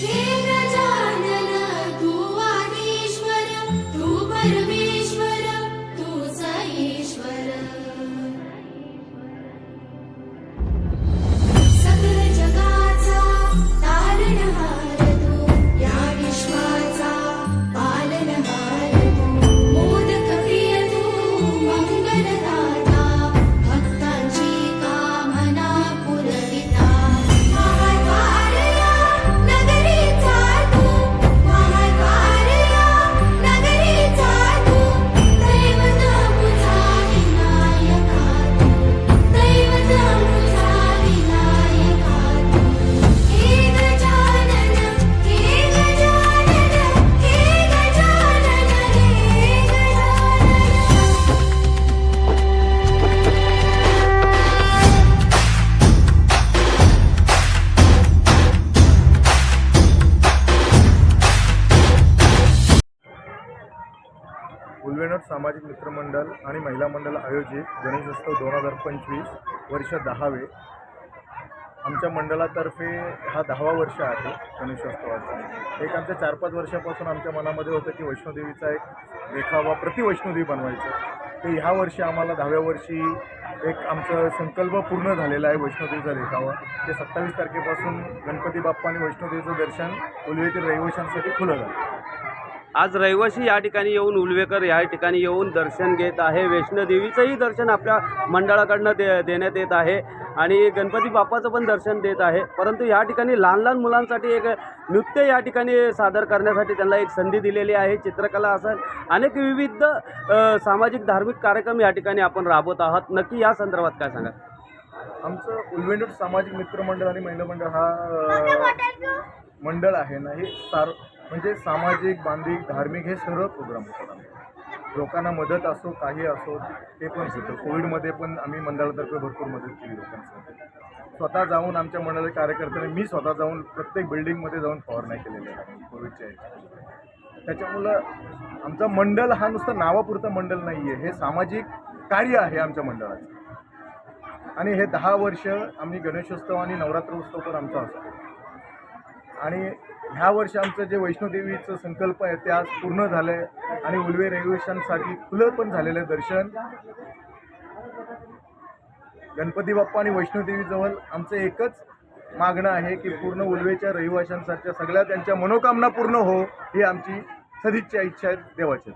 हे उल्वेनट सामाजिक मित्रमंडळ आणि महिला मंडळ आयोजित गणेशोत्सव दोन हजार पंचवीस वर्ष दहावे. आमच्या मंडळातर्फे हा दहावा वर्ष आहे गणेशोत्सवाचा. एक आमच्या चार पाच वर्षापासून आमच्या मनामध्ये होतं की वैष्णोदेवीचा एक देखावा प्रति वैष्णोदेवी बनवायचं. ते ह्या वर्षी आम्हाला दहाव्या वर्षी एक आमचं संकल्प पूर्ण झालेला आहे वैष्णोदेवीचा देखावा. ते सत्तावीस तारखेपासून गणपती बाप्पा आणि वैष्णोदेवीचं दर्शन उलवेतील रहिवाशांसाठी खुलं झालं. आज रहिवासी या ठिकाणी येऊन उल्वेकर या ठिकाणी येऊन दर्शन घेत आहे. वैष्णोदेवीचंही दर्शन आपल्या मंडळाकडनं दे देण्यात येत आहे. आणि गणपती बाप्पाचं पण दर्शन देत आहे. परंतु या ठिकाणी लहान लहान मुलांसाठी एक नृत्य या ठिकाणी सादर करण्यासाठी त्यांना एक संधी दिलेली आहे. चित्रकला असेल अनेक विविध सामाजिक धार्मिक कार्यक्रम या ठिकाणी आपण राबवत आहात. नक्की या संदर्भात काय सांगा आमचं उल्वेंडूट सामाजिक मित्रमंडळ आणि महिला मंडळ हा मंडळ आहे ना हे सार म्हणजे सामाजिक बांधिक धार्मिक हे सर्व प्रोग्राम होतात लोकांना मदत असो काही असो ते पण होतं. कोविडमध्ये पण आम्ही मंडळातर्फे भरपूर मदत केली लोकांसाठी. स्वतः जाऊन आमच्या मंडळाच्या कार्यकर्त्यांनी मी स्वतः जाऊन प्रत्येक बिल्डिंगमध्ये जाऊन फवारण्या केलेल्या आहे कोविडच्या त्याच्यामुळं आमचं मंडळ हा नुसतं नावापुरतं मंडळ नाही आहे हे सामाजिक कार्य आहे आमच्या मंडळाचं. आणि हे दहा वर्ष आम्ही गणेशोत्सव आणि नवरात्र उत्सव पण आमचा असतो. आणि ह्या वर्षी आमचं जे वैष्णोदेवीचं संकल्प आहे ते आज पूर्ण झालं आहे आणि उलवे रेल्वेशनसाठी खुलं पण झालेलं आहे दर्शन. गणपती बाप्पा आणि वैष्णोदेवीजवळ आमचं एकच मागणं आहे की पूर्ण उलवेच्या रहिवाशांसारख्या सगळ्या त्यांच्या मनोकामना पूर्ण हो ही आमची सदिच्छा इच्छा आहे देवाची